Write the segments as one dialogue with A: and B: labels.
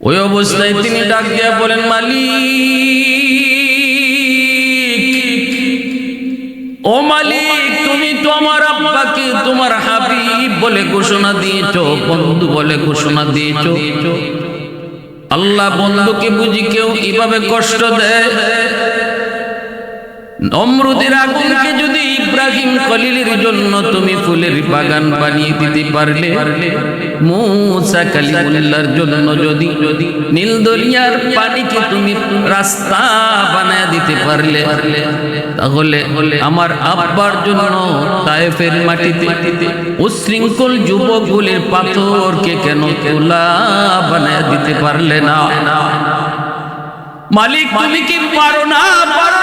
A: ওই অবস্থায় তিনি ডাক দিয়া বলেন, মালিক, ও মালিক, তুমি তো আমার আব্বাকে, তোমার হাবিব বলে ঘোষণা দিয়েছ, বন্ধু বলে ঘোষণা দিয়েছ। আল্লাহ বন্ধুকে বুঝি কেউ কীভাবে কষ্ট দেয়? নমরুদের আগুনকে যদি ইব্রাহিম খলিলের জন্য তুমি ফুলের বাগান বানিয়ে দিতে পারলে, মুসা কালিমুল্লাহর জন্য যদি যদি পানিকে তুমি রাস্তা বানায় দিতে পারলে, তাহলে আমার আব্বার জন্য তায়েফের মাটিতে উশৃঙ্খল পাথরকে কেন তোলা বানায় দিতে পারলে না? মালিক, তুমি কি পারো না? পারো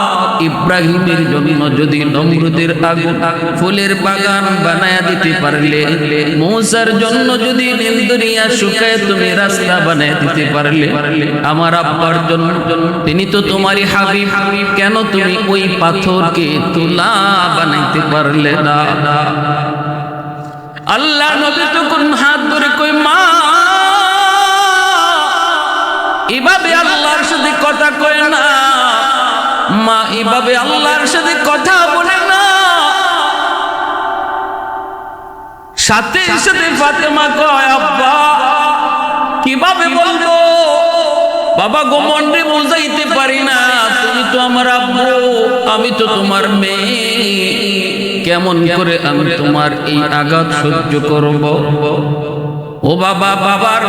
A: ইব্রাহিমের জন্য যদি নমরুদের আগুন ফুলের বাগান বানায়া দিতে পারলে, মৌসার জন্য যদি নীলদরিয়া শুকায় তুমি রাস্তা বানায় দিতে পারলে, আমার আব্বার জন্য, তিনি তো তোমারই হাবিব, কেন তুমি ওই পাথরকে তুলা বানাইতে পারলে না? আল্লাহ নবী তখন হাত ধরে কই মা! এভাবে আল্লাহর সাথে কথা কয় না। মা এভাবে আল্লাহর সাথে কথা বলে না। সাথে সাথে ফাতেমা কয়, আব্বা, কীভাবে বলব? বাবা গোমন্ডে বুঝাইতে পারি না। তুমি তো আমার আব্বু, আমি তো তোমার মেয়ে। কেমন করে আমি তোমার এই আঘাত সহ্য করব? ও বাবা, বাবার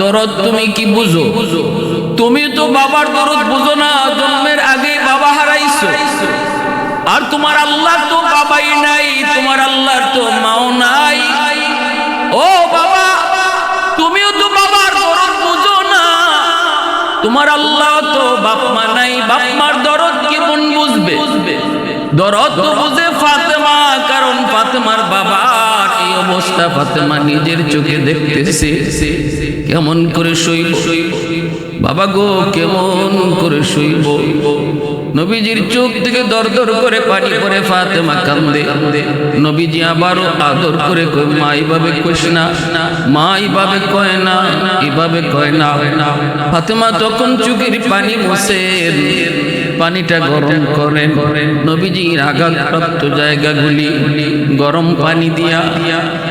A: দরদ তুমি কি বুঝো? তুমি তো বাবার দরদ বুঝো না, জন্মের আর তোমার আল্লাহ তো বাবাই নাই, তোমার আল্লাহর তো মাও নাই। ও বাবা, তুমিও তো বাবার দরদ বুঝো না। তোমার আল্লাহ তো বাপ মা নাই, বাপ মার দরদ কেমন বুঝবে? দরদ তো বুঝে ফাতেমা, কারণ ফাতেমার বাবার এই অবস্থা ফাতেমা নিজের চোখে দেখতেছে। কেমন করে শৈব বাবা গো, কেমন করে শৈব নবীজির চোখ থেকে দর দর করে পানি করে ফাতেমা কান্দে। নবীজি আবারও আদর করে কই মা এইভাবে কইস না, মা এইভাবে কয় না এইভাবে কয় না। ফাতেমা তখন চোখের পানি মুছেন পানিটা গরম করেন নবীজির আঘাতপ্রাপ্ত জায়গাগুলি গরম পানি দিয়া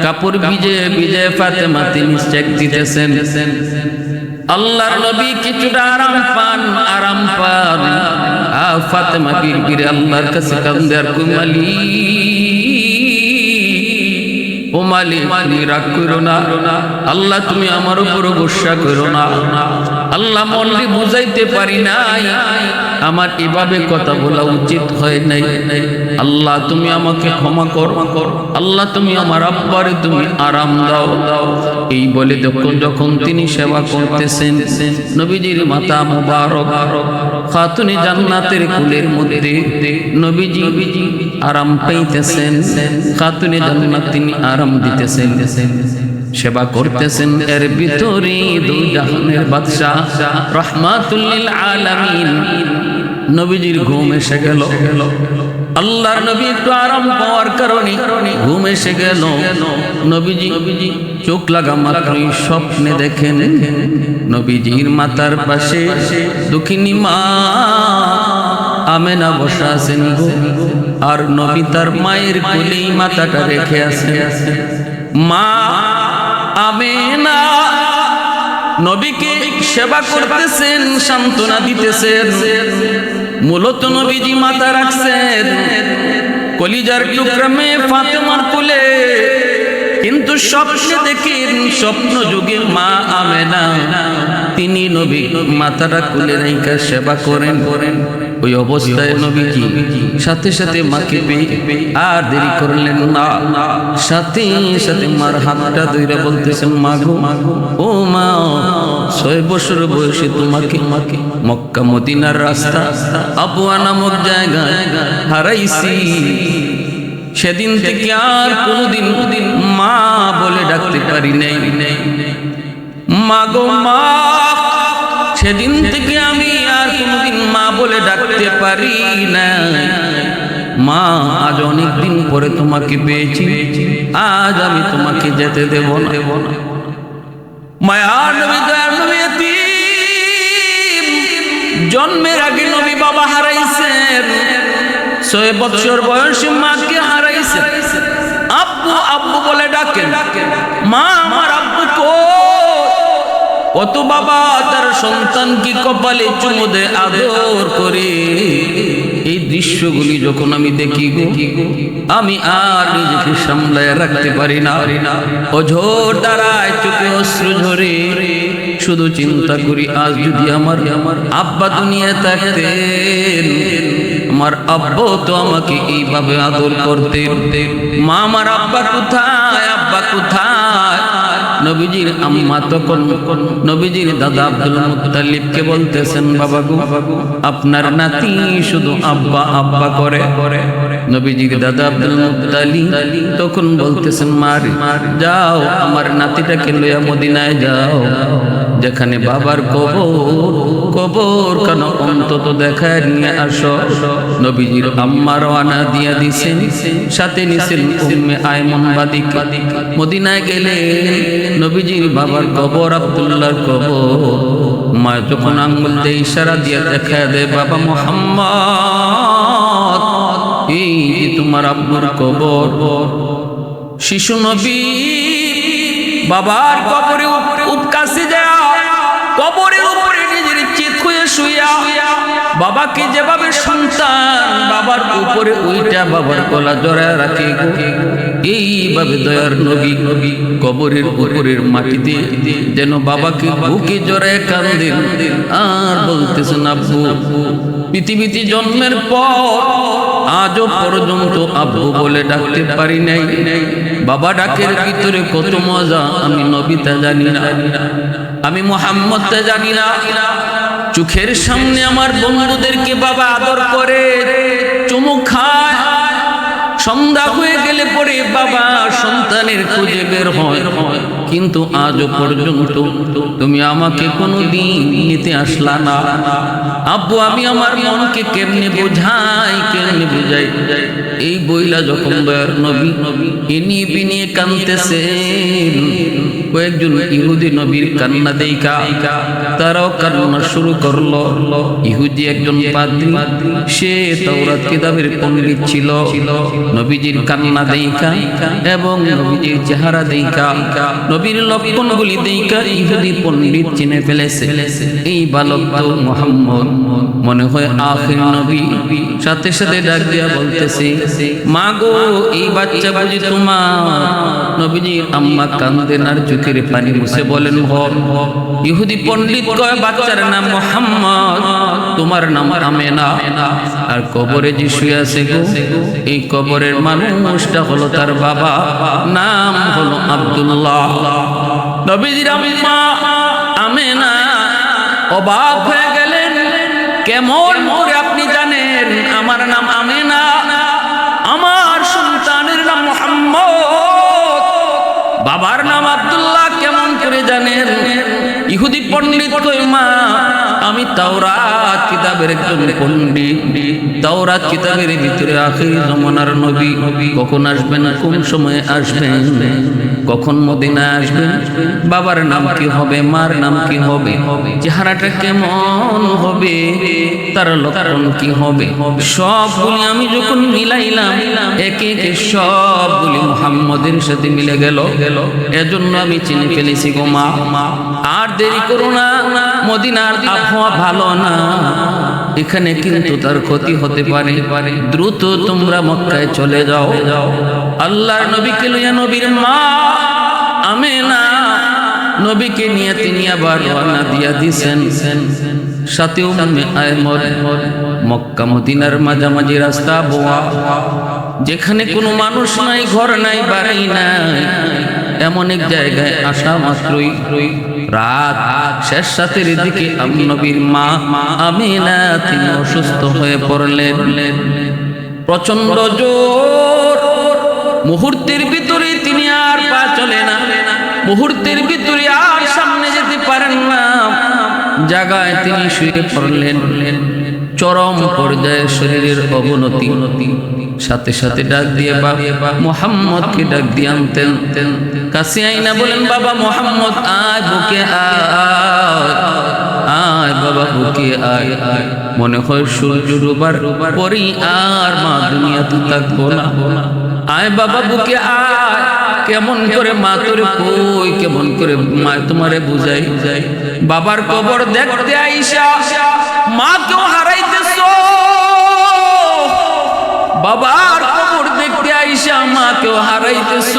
A: কাপড় ভিজে ভিজে ফাতেমা তিনি চেক দিতেছেন। আল্লাহর নবী কিছুটা আরাম পান আরাম পান। ফাতেমা বীর বীর আল্লাহর কাছে কান্দে, আর কুমালি ও মালিক তুমি রাগ করো না। আল্লাহ, তুমি আমার উপর গোসা করো না। আল্লাহ মনলি বুঝাইতে পারি নাই। আমার এভাবে কথা বলা উচিত হয় নাই। আল্লাহ, তুমি আমাকে ক্ষমা কর। আল্লাহ, তুমি আমার আব্বারে তুমি আরাম দাও। এই বলে যখন যখন তিনি সেবা করতেছেন, নবীজির মাতা মুবারক খাতুনি জান্নাতের কুলের মধ্যে নবীজি আরাম পাইতেছেন, খাতুনি জান্নাত তিনি আরাম দিতেছেন। সেবা করতেছেন। এর ভিতরে দুই জাহানের বাদশাহ রহমাতুল্লিল আলামিন। নবীজির ঘুম এসে গেল। আল্লাহর নবী একটু আরাম পাওয়ার কারণে ঘুম এসে গেল। নবীজি নবীজি চোখ লাগা মাত্রই স্বপ্নে দেখেন নবীজির মাতার পাশে দুঃখিনী মা আমেনা বসা আছেন আর নবী তার মায়ের কোলেই মাথাটা রেখে আছেন। মা আমেনা, নবীকে সেবা করতেছেন, সান্ত্বনা দিতেছেন। মূলত নবীজি মাথা রাখছেন। কলিজার টুকরা মেয়ে ফাতেমার কোলে কিন্তু স্বপ্নে দেখেন স্বপ্ন যুগে মা আমেনা। তিনি নবী মাথাটা কুলে রেখা সেবা করেন। করেন ওই অবস্থায় নবীজি সাথে সাথে মাকে পেয়ে আর দেরি করলেন না। সাথে সাথে মার হাতটা ধইরা বলতেছেন মা গো ও মা ছয় বছর বয়সে তোমাকে মাকে মক্কা মদিনার রাস্তা আবুয়া নামক জায়গায় হারাইছি। সেদিন থেকে আর কোনোদিন মা বলে ডাকতে পারি নাই। মা গো মা, সেদিন থেকে আমি আর কোনোদিন মা বলে ডাকতে পারি না মা, আজ অনেক দিন পরে তোমাকে পেয়েছি। আজ আমি তোমাকে যেতে দেব দেব মায়ার নবী, দয়ার নবী। জন্মের আগে নবী বাবা হারাইছেন। ছয় বছর বয়সে মাকে হারাইছে আব্বু আব্বু বলে ডাকেন, মা, আমার আব্বু কো কত বাবা, তার সন্তানকে কপালে চুমু আদর করে। এই দৃশ্যগুলি যখন আমি দেখি আমি আর নিজেকে সামলায় রাখতে পারি না। অঝোর দ্বারায় চোখে অশ্রু ঝরে। শুধু চিন্তা করি, আজ যদি আমার আব্বা দুনিয়া থাকতেন আমার আব্বা তো আমাকে এইভাবে আদর করতে মা আমার আব্বা কোথায়? আব্বা কোথায়? নবীজির আম্মা তখন, নবীজির দাদা আব্দুল মুত্তালিবকে বলতেছেন, বাবা গো, আপনার নাতি শুধু আব্বা আব্বা করে। নবীজির দাদা আব্দুল মুত্তালিব তখন বলতেছেন মার যাও, আমার নাতিটাকে লইয়া মদিনায় যাও। যেখানে বাবার কবর কবর কেন অন্তত দেখায় নিয়ে আসো? নবীজির আম্মা রওয়ানা দিয়া দিছেন, সাথে নিছেন উম্মে আয়মন বাদিক। মদিনায় গেলে নবীজির বাবার কবর, আব্দুল্লাহর কবর। মা যখন আঙ্গুল দিয়ে ইশারা দিয়ে দেখা দেয়, বাবা মোহাম্মদ, এই তোমার আব্বুর কবর। শিশু নবী বাবার কবরে উপকাশে যায় কবরের উপরে নিজের চিত হয়ে শুয়া বাবাকে যেভাবে সন্তান বাবার উপরে ওইটা বাবার গলা জড়ায় রাখে। এইভাবে দয়ার নবী নবী কবরের উপরের মাটিতে যেন বাবাকে বুকে জড়ায় কান্দেন আর বলতেছেন, আব্বু, পৃথিবীতে জন্মের পর আজও পর্যন্ত আব্বু বলে ডাকতে পারি নাই বাবা ডাকের ভিতরে কত মজা, আমি নবিতা জানি না। আমি মোহাম্মদ জানি না। চোখের সামনে আমার বন্ধুদেরকে বাবা আদর করে চুমু খায়। সন্ধ্যা হয়ে গেলে পরে বাবা সন্তানের খুঁজে বের হয়। কিন্তু আজও পর্যন্ত তুমি আমাকে কোনো দিন নিতে আসলা না। আব্বু, আমি আমার মনকে কেমনে বোঝাই, কেমনে বুঝাই? এই বইলা যখন দয়ার নবী, ইনি বিনিয়ে কানতেছেন, কয়েকজন ইহুদি নবীর কান্না দেইকা তারাও কান্না শুরু করল। ইহুদি একজন পাদ্রী, সে তাওরাত কিতাবের পণ্ডিত ছিল। নবীজির কান্না দেইকা এবং নবীজির চেহারা দেইকা নবীর লক্ষণগুলি দেইকা ইহুদি পণ্ডিত চিনে ফেলেছে। এই বালক তো মোহাম্মদ, মনে হয় আখির নবী। সাথে সাথে ডাক দিয়া বলতেছে মা গো এই বাচ্চা বুঝি তোমার? নবীজির আম্মা কান্দেন আর চোখের পানি মুছে বলেন হ ইহুদি পণ্ডিত কয়, বাচ্চার নাম মোহাম্মদ? তোমার নাম আমেনা। আর কবরে যে শুয়ে আছে গো। এই কবরের মানুষটা হলো তার বাবা। নাম হলো আব্দুল্লাহ। নবীজির আম্মা আমেনা অবাক হয়ে গেলেন। কেমন আপনি জানেন? আমার নাম আমেনা। আমার সন্তানের নাম মোহাম্মদ। বাবার নাম আব্দুল্লাহ, কেমন করে জানেন? ইহুদি পণ্ডিত মা? আমি তাওরাত কিতাবের একজন পণ্ডিত। তাওরাত কিতাবের ভিতরে আখির জমানার নবী কখন আসবেন, কোন সময় আসবেন, কখন মদিনায় আসবেন, বাবার নাম কি হবে, মার নাম কি হবে, চেহারাটা কেমন হবে, তার লক্ষণ কি হবে, সবগুলি আমি যখন মিলাইলাম, একে একে সবগুলি মুহাম্মদের সাথে মিলে গেল। গেল এজন্য আমি চিনে ফেলেছি গো মা। আর দেরি করো না, মদিনার আবহাওয়া ভালো না। এখানে কিন্তু তার ক্ষতি হতে পারে। দ্রুত তোমরা মক্কায় চলে যাও। যাও আল্লাহর নবীকে লইয়া নবীর মা আমেনা নবীকে নিয়ে তিনি আবার রওনা দিয়া দিছেন। সাথে উম্মে আয়মন মক্কা মদিনার মাঝামাঝি রাস্তা বোয়া। যেখানে কোনো মানুষ নাই, ঘর নাই বাড়ি নাই। এমন এক জায়গায় আসা মাত্রই রাত শেষ রাতের দিকে নবীর মা আমিনা তিনি অসুস্থ হয়ে পড়লেন। প্রচণ্ড জোর। মুহূর্তের ভিতরে তিনি আর পা চলে না। মুহূর্তের ভিতরে আর সামনে যেতে পারেন না। জায়গায় তিনি শুয়ে পড়লেন। চরম পর্যায়ে শরীরের অবনতি। সাথে সাথে ডাক দিয়ে বাবা মোহাম্মদকে ডাক দিয়ে আনতেন। কাছে আইনা বলেন, বাবা মোহাম্মদ, আয় বুকে আয়। আয় বাবা বুকে আয়। আয় মনে হয় সূর্য পরই আর মা থাকব না। আয় বাবা বুকে আয়। কেমন করে মা তোরে কই? কেমন করে মা তোমারে বুঝাই? বাবার কবর দেখতে আইসা। মা কেউ হারাইতেছ বাবার কবর দেখতে আইসা কেউ হারাইতেছ।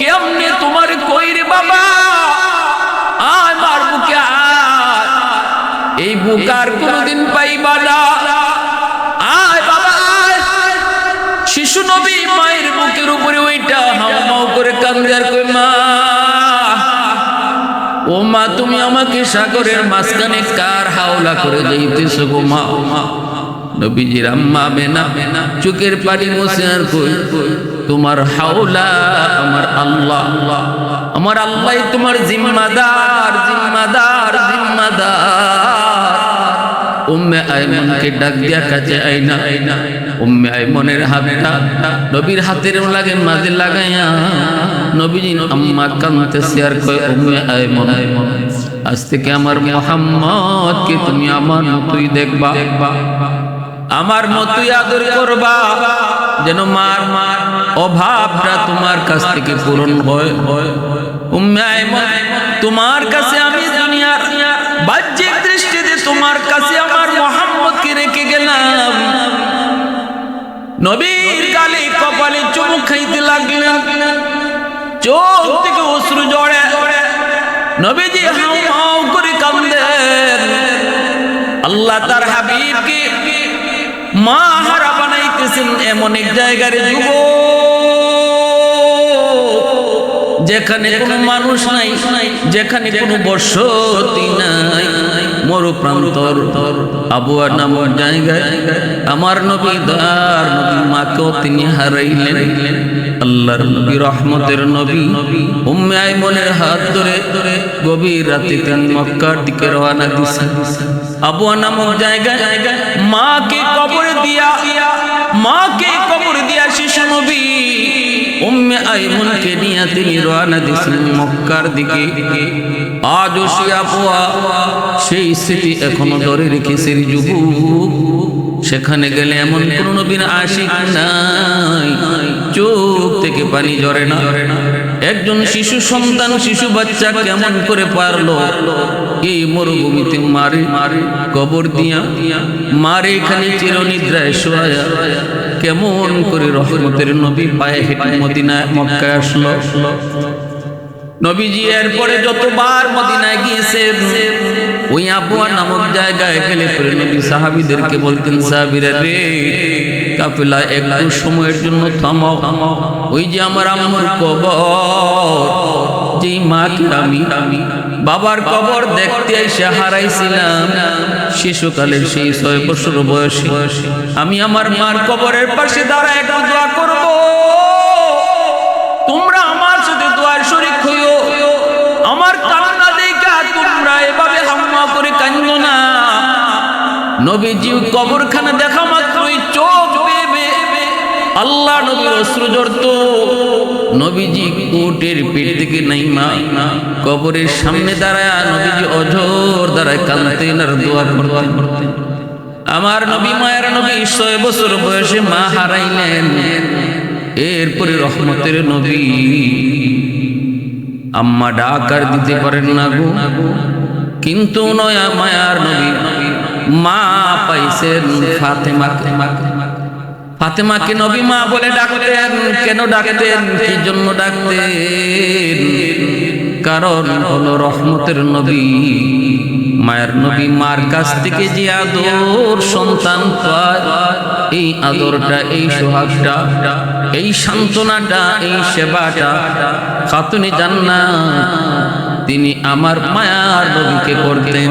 A: কেমনে তোমার কই রে বাবা? আয় বুকে এই বুকার কোনদিন পাইবা না। আয় বাবা শিশু মায়ের উপরে ওইটা ও মা, তুমি আমাকে সাগরের মাঝখানে কার হাওলা করে যাইতেছো গো মা, ও মা? নবীজির আম্মা বেনা, চোখের পানি মুছে আর কই, তোমার হাওলা আমার আল্লাহ আমার আল্লাহ তোমার জিম্মাদার জিম্মাদার জিম্মাদার। উম্মে আইমনকে ডাক দিয়া কাছে আইনা আইনা উম্মে আইমনের হাতটা নবীর হাতের লাগে মাঝে লাগাইয়া, নবীজি আম্মা কানতে শেয়ার কয়, উম্মে আইমন, আজ থেকে আমার মোহাম্মদকে তুমি আমার মতোই দেখবা। আমার মতোই আদর করবা, যেন মার মার অভাবটা তোমার কাছ থেকে পূরণ হয়। তোমার কাছে আমি দুনিয়ার বাহ্যিক দৃষ্টিতে তোমার কাছে আমার মোহাম্মদকে রেখে গেলাম। নবীর গালে কপালে চুমুক খাইতে লাগলেন। চোখ থেকে অশ্রু জড়ে নবীজি হাউ হাউ করে কান্দেন। আল্লাহ তার হাবিবকে মা হারা বানাইতেছেন এমন এক জায়গার যুব যেখানে কোনো মানুষ নাই যেখানে কোনো বসতি নাই। মরু প্রান্তর আবুয়া নামক জায়গায়। আমার নবী দার নবী মাকেও তিনি হারাইলেন। আল্লাহর নবী রহমতের নবী। উম্মে আইমনের হাত ধরে ধরে গভীর রাতে তিনি মক্কার দিকে রওনা দিছেন আবুয়া নামক জায়গায় মাকে কবরে দিয়া, মাকে কবর দিয়া শিশু নবী উম্মে আইমনকে নিয়ে তিনি রওনা দিয়েছিলেন মক্কার দিকে। আজও সে আপুয়া সেই স্মৃতি এখনও ধরে রেখেছে যুবক। সেখানে গেলে এমন কোন নবীন আশিক নাই, চোখ থেকে পানি ঝরে না। একজন শিশু সন্তান, শিশু বাচ্চা কেমন করে পারল? এই মরুভূমিতে মারে মারে, কবর দিয়া মারে, এখানে চিরনিদ্রায় শোয়া কেমন করে রহমতের নবী পায়ে হেঁটে মদিনায়, মক্কায় আসলো? নবীজি এরপরে যতবার মদিনায় গিয়েছেন ওই আবুয়া নামক জায়গায় গেলে পরে নবী সাহাবিদেরকে বলতেন, সাহাবিরা রে, কাফেলা, একটু সময়ের জন্য থামাও। ওই যে আমার আম্মুর কবর, যেই মাকে আমি বাবার কবর দেখতে এসে হারাইছিলাম, শিশুকালের সেই ছয় বছর বয়সে আমি আমার মার কবরের পাশে দাঁড়ায় একটু দোয়া করব তোমরা আমার সাথে দোয়ার শরিক হইও আমার কান্না দেখা তোমরা এভাবে হাম্মা করে কান্দো না নবীজি কবরখানা দেখা মাত্রই চোখ বেবে আল্লাহ নবীর অশ্রু জড়ত নবীজি কোটের পেট থেকে নাই মা কবরের সামনে দাঁড়ায় নবীজি অঝোর দাঁড়ায় কানতেন আর দোয়া করতেন। আমার নবী মায়ের নবী ছয় বছর বয়সে মা হারাইলেন। এরপরে রহমতের নবী আম্মা ডাকার দিতে পারেন না গো। কিন্তু নয়া মায়ার নবী মা পাইছেন ফাতেমাকে। ফাতেমাকে নবী মা বলে ডাকতেন, কেন ডাকতেন, কি জন্য ডাকতেন? কারণ হলো রহমতের নবী, মায়ের নবী মার কাছ থেকে যে আদর সন্তান পায়, এই আদরটা, এই সোহাগটা, এই সান্ত্বনাটা, এই সেবাটা খাতুনি জান্নাত, তিনি আমার মায়ার নবীকে করতেন।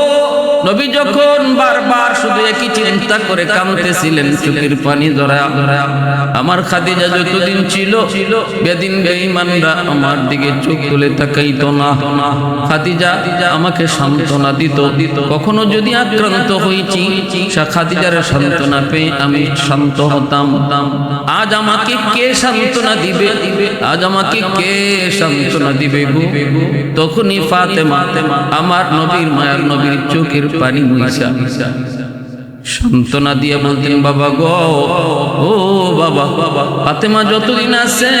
A: নবী যখন বারবার শুধু একই চিন্তা করে কাঁদতেছিলেন, চোখের পানি ধরা। আমার খাদিজা যতদিন ছিল, বেদিন বেঈমানরা আমার দিকে চোখ তুলে তাকাইতো না। খাদিজা আমাকে সান্ত্বনা দিত। কখনো যদি আক্রান্ত হয়েছি সে খাদিজার সান্ত্বনা পেয়ে আমি শান্ত হতাম। আজ আমাকে কে সান্ত্বনা দিবে? আজ আমাকে কে সান্ত্বনা দিবে তখনই ফাতেমা, আমার নবীর মায়ার নবীর চোখের পানি মুইসা সান্ত্বনা দিয়ে বলতেন, বাবা গো, ও বাবা বাবা ফাতেমা যতদিন আছে,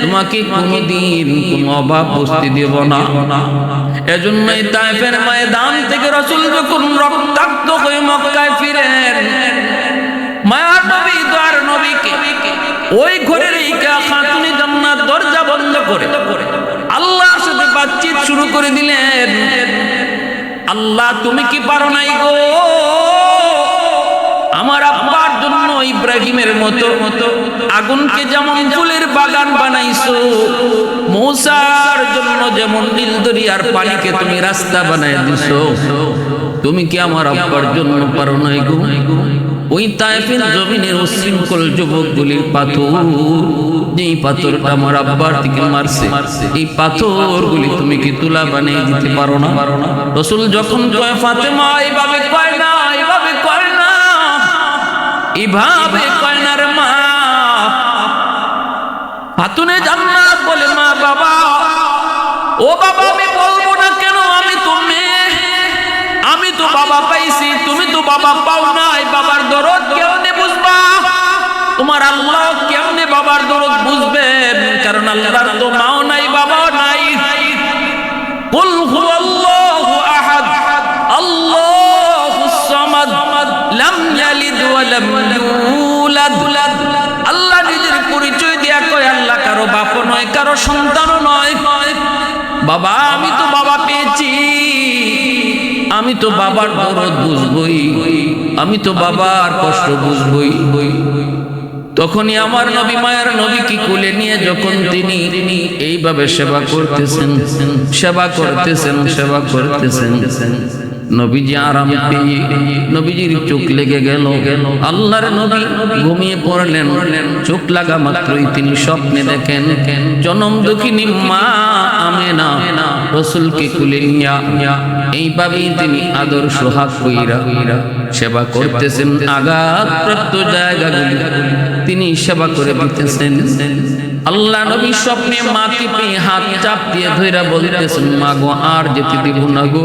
A: তোমাকে কোনোদিন কোনো অভাব বসতে দেব না। এজন্যই তাইফের ময়দান থেকে রসুল যখন রক্তাক্ত হয়ে মক্কায় ফিরেন মায়ার নবী দ্বার নবীকে ওই ঘরের এই খাতুনি জান্নাত দরজা বন্ধ করে আল্লাহর সাথে বাতচিত শুরু করে দিলেন। আল্লাহ, তুমি কি পারো নাই গো? আমার আব্বার জন্য ইব্রাহিমের মতো মতো আগুনকে যেমন ফুলের বাগান বানাইছো, মৌসার জন্য যেমন নীল দরিয়ার পানিকে তুমি রাস্তা বানাই দিছো, তুমি কি আমার আব্বার জন্য পারো নাই গো? ওই তাইফের জমিনের উশৃঙ্খল যুবকগুলির পাথর, যেই পাথরটা আমার আব্বার দিকে মারছে, এই পাথরগুলি তুমি কি তুলা বানিয়ে দিতে পারো না? রসুল যখন কয়, ফাতেমা, এইভাবে কয় না, এইভাবে কয় না, এইভাবে কয় না রে মা। হাতুনে জান্নাত বলে, মা বাবা, ও বাবা, আমি বলব তো বাবা পাইছি, তুমি তো বাবা পাও নাই, বাবার দরদ কেমনে বুঝবা? তোমার আল্লাহ কেমনে বাবার দরদ বুঝবেন কারণ আল্লাহর তো মাও নাই, বাবাও নাই। কুল আহাদ সামাদ, লাম ইয়ালিদ ওয়া লাম ইউলাদ। আল্লাহ নিজের পরিচয় দিয়া কয়, আল্লাহ কারও বাপ নয়, কারও সন্তানও নয়। বাবা, আমি তো বাবা পেয়েছি। আমি তো বাবার দরদ বুঝবই, আমি তো বাবার কষ্ট বুঝবই। তখনই আমার নবী মায়ের নবীকে কুলে নিয়ে যখন তিনি এইভাবে সেবা করতেছেন সেবা করতেছেন সেবা করতেছেন। নবীজি আরাম পেয়ে নবীজির চোখ লেগে গেল। আল্লাহর নবী ঘুমিয়ে পড়লেন। চোখ লাগা মাত্রই তিনি স্বপ্নে দেখেন। জনম দুঃখিনী মা আমেনা। রসুলকে কুলে নিয়া। এইভাবেই তিনি আদর সোহাগ কইরা সেবা করতেছেন। আঘাত প্রাপ্ত জায়গাগুলি। তিনি সেবা করে দিতেছেন। আল্লাহ নবী স্বপ্নে মাকে পেয়ে হাত চাপ দিয়ে ধইরা বলতেছেন মা গো আর যেতে দিব না গো।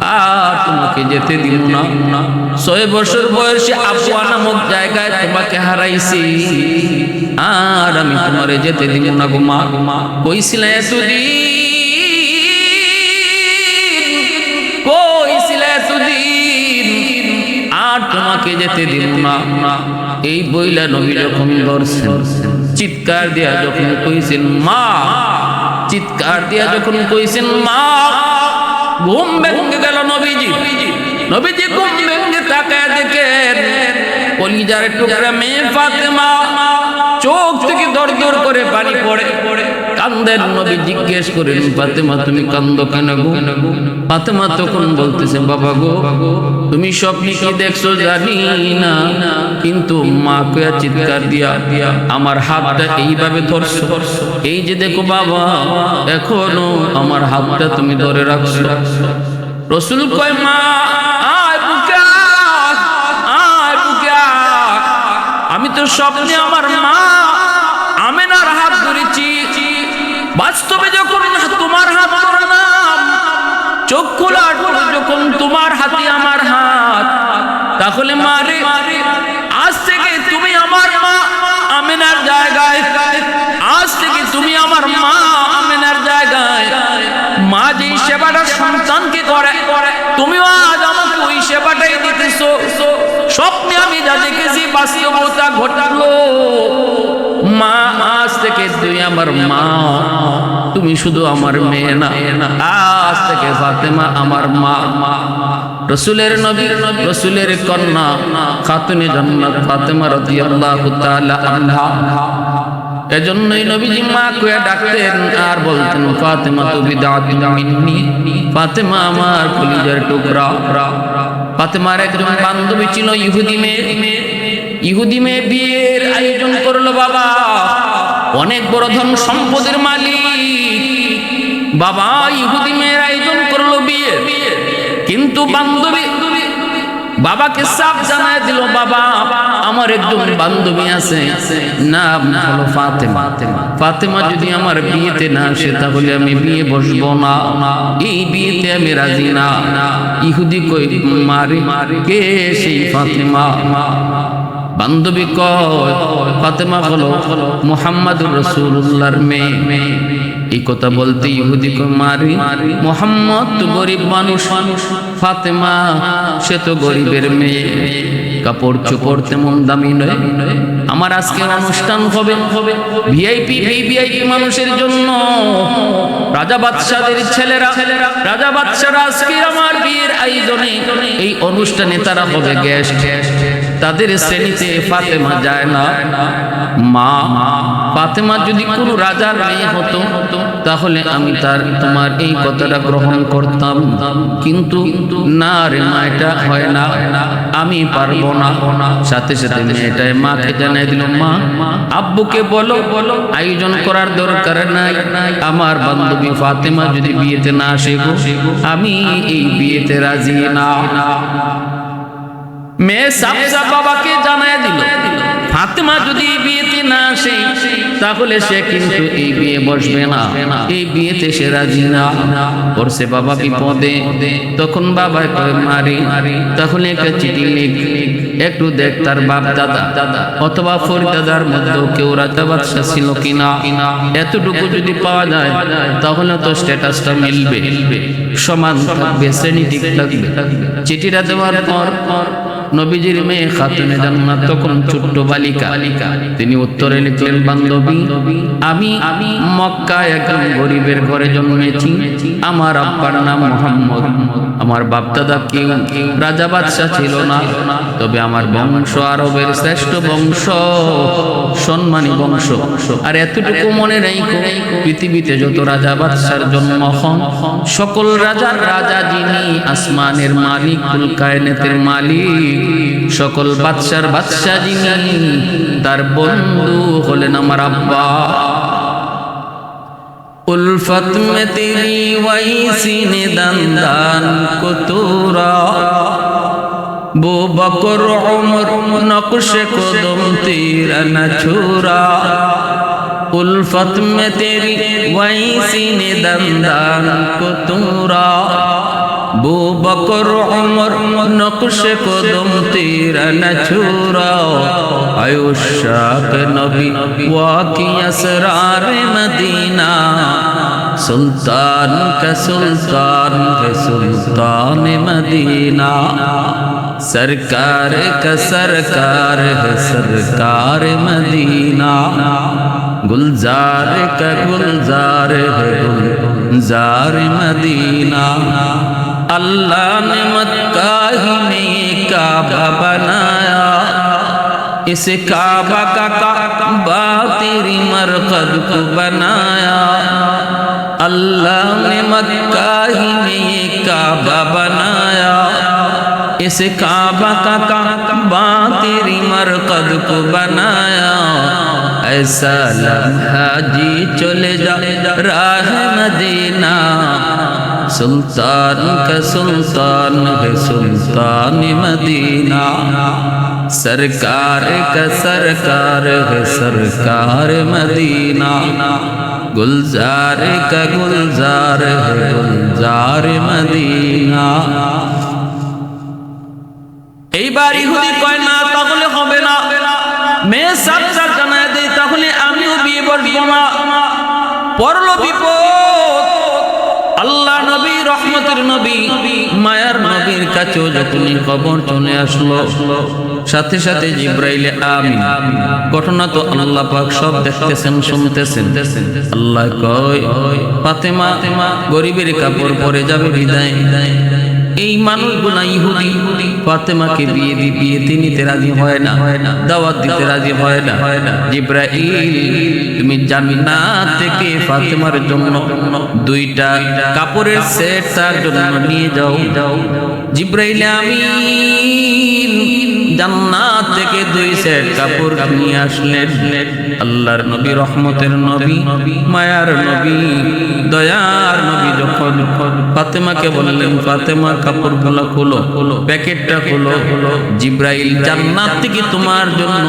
A: আর তোমাকে যেতে দিব না। ছয় বছর বয়সে আবুয়া নামক জায়গায় তোমাকে হারাইছি। আর আমি তোমারে যেতে দিব না গো মা গো, মা। কইছিলা এতদিন? কইছিলা এতদিন? আর তোমাকে যেতে দিব না। এই বইলা নবী যখন ধরছেন চিৎকার দিয়া যখন কইছেন মা, চিৎকার দিয়া যখন কইছেন মা, ঘুম ভেঙে গেল নবীজি। নবীজি ঘুম ভেঙে তাকায় দেখেন, কলিজার টুকরা মেয়ে ফাতেমা। চোখ থেকে দর দর করে পানি পড়ে। কান্দের নবী, জিজ্ঞেস করেন, ফাতেমা, তুমি কান্দ কেন গো? ফাতেমা তখন বলতেছে, বাবা গো, তুমি সব কি দেখছ জানি না, কিন্তু মা কয়া চিৎকার দিয়া দিয়া, আমার হাতটা এইভাবে ধরছো। এই যে দেখো বাবা, এখনও আমার হাতটা তুমি ধরে রাখছো। রসুল কয়, মা স্বপ্নে আমার মা আমেনার হাত ধরেছি। বাস্তবে যখন তোমার হাত ধরলাম, চোখ খোলার যখন তোমার হাতে আমার হাত, তাহলে মারে আজ থেকে তুমি আমার মা আমেনার জায়গায়। আজ থেকে তুমি আমার মা আমেনার জায়গায়। মা যেই সেবাটা সন্তানকে করে, তুমিও আজ আমাকে ওই সেবাটাই দিতেছো। স্বপ্নে আমি যা দেখেছি বাস্তবতা ঘটলো। মা, আজ থেকে তুই আমার মা। তুমি শুধু আমার মেয়ে না। আজ থেকে ফাতেমা আমার মা। মা রসুলের নবী, রসুলের কন্যা খাতুনে জান্নাত ফাতেমা রাদিয়াল্লাহু তাআলা আনহা। এজন্যই নবীজি মা কয়ে ডাকতেন আর বলতেন, ফাতেমা তু বিদাতুন মিন্নি। ফাতেমা আমার কলিজার টুকরা। ফাতেমার একজন বান্ধবী ছিল ইহুদি মেয়ে। ইহুদি মেয়ে বিয়ের আয়োজন করল বাবা। অনেক বড় ধন সম্পদের মালিক। বাবা ইহুদি মেয়ের আয়োজন করল বিয়ে কিন্তু বান্ধবী বাবাকে সাপ জানায় দিল, বাবা, আমার একজন বান্ধবী আছে, নাম হলো ফাতেমা। ফাতেমা যদি আমার বিয়েতে না আসে, তাহলে আমি বিয়ে বসবো না। এই বিয়েতে আমি রাজি না। ইহুদি কই, মারে, কে সেই ফাতেমা? বান্ধবী কয়, ফাতেমা হলো মোহাম্মদুর রসুল্লাহর মেয়ে। এই কথা বলতে ইহুদি কয় মারি। মোহাম্মদ তো গরিব মানুষ, ফাতেমা, সে তো গরিবের মেয়ে। কাপড় চোপড় তেমন দামি নয়। আমার আজকে অনুষ্ঠান হবে ভিআইপি ভিআইপি মানুষের জন্য। রাজা বাদশাদের ছেলেরা, রাজা বাদশারা আজকে আমার বিয়ের আয়োজনে এই অনুষ্ঠানে তারা হবে গেস্ট তাদের শ্রেণীতে ফাতেমা যায় না। মা, ফাতেমা যদি রাজার মেয়ে হতো, তাহলে আমি তার, তোমার এই কথাটা গ্রহণ করতাম। কিন্তু না রে হয় না। আমি পারব না। সাথে সাথে মাকে জানাই দিল, মা, আব্বুকে বলো বলো আয়োজন করার দরকার নাই। আমার বান্ধবী ফাতেমা যদি বিয়েতে না আসে আমি এই বিয়েতে রাজি না। মেয়ে সাবজা বাবাকে জানায় দিল ফাতেমা যদি বিয়েতে না আসে, তাহলে সে কিন্তু এই বিয়ে বসবে না। এই বিয়েতে সে রাজি না। করছে বাবা বিপদে। তখন বাবা কয়, মারি, তাহলে একটা চিঠি লিখ। একটু দেখ তার বাপ দাদা অথবা ফরিদাদার মধ্যেও কেউ রাজা বাদশা ছিল কিনা। এতটুকু যদি পাওয়া যায়, তাহলে তো স্ট্যাটাসটা মিলবে। সমান থাকবে শ্রেণি ঠিক থাকবে। চিঠিটা দেওয়ার পর নবীজির মেয়ে খাতুনে জান্নাত তখন ছোট্ট বালিকা। তিনি উত্তরে লিখলেন, বান্ধবী, আমি আমি মক্কায় একজন গরিবের ঘরে জন্মেছি। আমার আব্বার নাম মোহাম্মদ। আমার বাপদাদা কেউ রাজা বাদশাহ ছিল না। তবে আমার বংশ আরবের শ্রেষ্ঠ বংশ, সম্মানী বংশ। আর এতটুকু মনে নেই পৃথিবীতে যত রাজা বাদশার জন্ম হন, সকল রাজার রাজা যিনি আসমানের মালিক, কুল কায়নাতের মালিক সকল বাচ্চার বাচ্চা যিনি, তার বন্ধু হলেন আমার আব্বা। উলফত মে তেরি দন্দান কুতুরা। বো বকর অমর নকশে কদম তেরা না ছুরা। উলফত মে তেরি ওয়াইসি নে দন্দান কুতুরা। বু বকর অমর নকশে কদম, তীরা না ছুরাও আয়ুষাক নবী, ওয়াকি আসরার মদিনা। সুলতান কে সুলতান কে সুলতান মদিনা। سرکار کا سرکار ہے سرکار مدینہ گلزار کا گلزار ہے گلزار مدینہ अल्लाह ने मक्का ही में काबा बनाया। इस काबा का काबा तेरी मरकद को बनाया। अल्लाह ने मक्का ही में काबा बनाया। इस काबा का काबा तेरी मरकद को बनाया। ऐसा लम्हा जी, चले जा राह मदीना। सुल्तान का सुल्तान है सुल्तान मदीना सरकार का सरकार है सरकार मदीना गुलजार का गुलजार है गुलजार মদিনা এইবার ইহুদি কয় না তাহলে হবে না মেয়ে সাবসার জানায় দেয় তাহলে আমিও বিয়ে বসবো না পরল বিপদ আল্লাহ নবী, রহমতের নবী, মায়ার নবীর কাছেও যখনই খবর চলে আসলো, সাথে সাথে জিব্রাইলে আমি ঘটনা তো আল্লাহ পাক সব দেখতেছেন, শুনতেছেন। আল্লাহ কয়, ফাতেমা, গরিবের কাপড় পরে যাবে বিদায়। এই মানুষগুলা ইহুদি। ফাতেমাকে বিয়ে দি বিয়েতে নিতে রাজি হয় না। দাওয়াত দিতে রাজি হয় না হয় না। জিব্রাইল, তুমি জান্নাত থেকে ফাতেমার জন্য দুইটা কাপড়ের সেট তার জন্য নিয়ে যাও। জিব্রাইল আমিন। জান্নাত থেকে দুই সেট কাপড় নিয়ে আসলেন। আল্লাহর নবী, রহমতের নবী, মায়ার নবী, দয়ার নবী যখন ফাতেমাকে বললেন, ফাতেমা, কাপড়গুলো খুলো, প্যাকেটটা খুলো, জিব্রাইল জান্নাত থেকে তোমার জন্য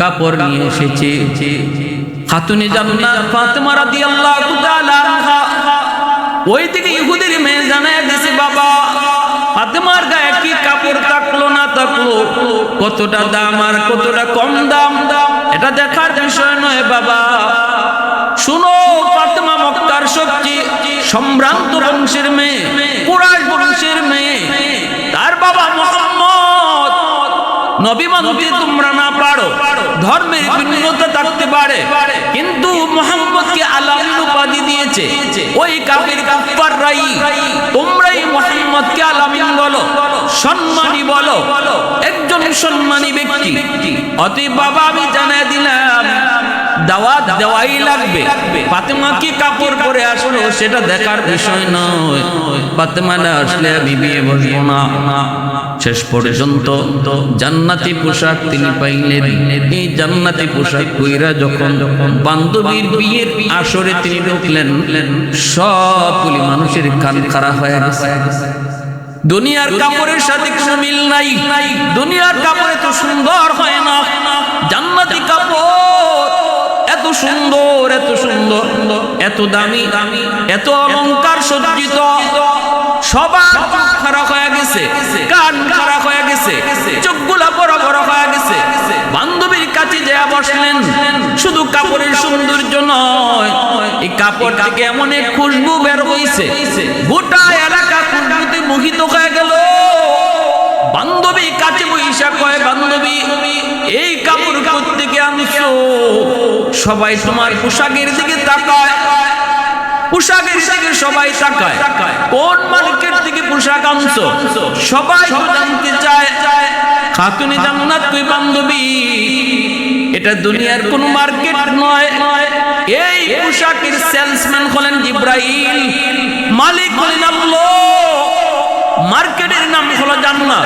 A: কাপড় নিয়ে এসেছে। খাতুনে জান্নাত ফাতেমা রাদিয়াল্লাহু তাআলা ওই থেকে থাকল কতটা দাম আর কতটা কম দাম? দাম এটা দেখার বিষয় নয় বাবা। শুনো, ফাতেমা মক্কার সবচেয়ে সম্ভ্রান্ত বংশের মেয়ে কুরাশ বংশের মেয়ে, তার বাবা মোহাম্মদ। নবী মানতে তোমরা না পারো ধর্মের ভিন্নতা থাকতে পারে, কিন্তু মোহাম্মদকে আলামিন উপাধি দিয়েছে। ওই কাফির রাই তোমরাই মোহাম্মদকে আলামিন বলো, সম্মানী বলো সম্মানী ব্যক্তি, অতএব বাবা, আমি জানাই দিলাম, দাওয়াত দেওয়াই লাগবে। ফাতেমা কি কাপড় পরে আসলো, সেটা দেখার বিষয় নয়। ফাতেমা না আসলে আমি বিয়ে বসবো না। শেষ পর্যন্ত জান্নাতি পোশাক তিনি পাইলেন। এই জান্নাতি পোশাক কইরা যখন যখন বান্ধবীর বিয়ের আসরে তিনি ঢুকলেন সবগুলি মানুষের কান খারাপ হয়ে গেছে। দুনিয়ার কাপড়ের সাথে কোনো মিল নাই। দুনিয়ার কাপড় এত সুন্দর হয় না। জান্নাতি কাপড় এত সুন্দর এত সুন্দর। এত দামি দামি এত অলংকার সজ্জিত। সবার চোখ খারাপ হয়ে গেছে কান খারাপ হয়ে গেছে চোখগুলা বড় বড় হয়ে গেছে। বান্ধবীর কাছে যা বসলেন। শুধু কাপড়ের সৌন্দর্য নয় এই কাপড় থেকে এমন এক খুশবু বের হইছে। গোটা এলাকা মোহিত হয়ে গেল। বান্ধবী কাছে বৈশা কয়, বান্ধবী, এই কাপড় থেকে আনছো? সবাই তোমার পোশাকের দিকে তাকায়। সবাই কোন থেকে পোশাক আনছো? সবাই চায়, খাতুনি তুই বান্ধবী। এটা দুনিয়ার কোন মার্কেট নয়। এই সেলসম্যান মালিক হলেন আল্লাহ। মার্কেটের নাম হলো জান্নাত।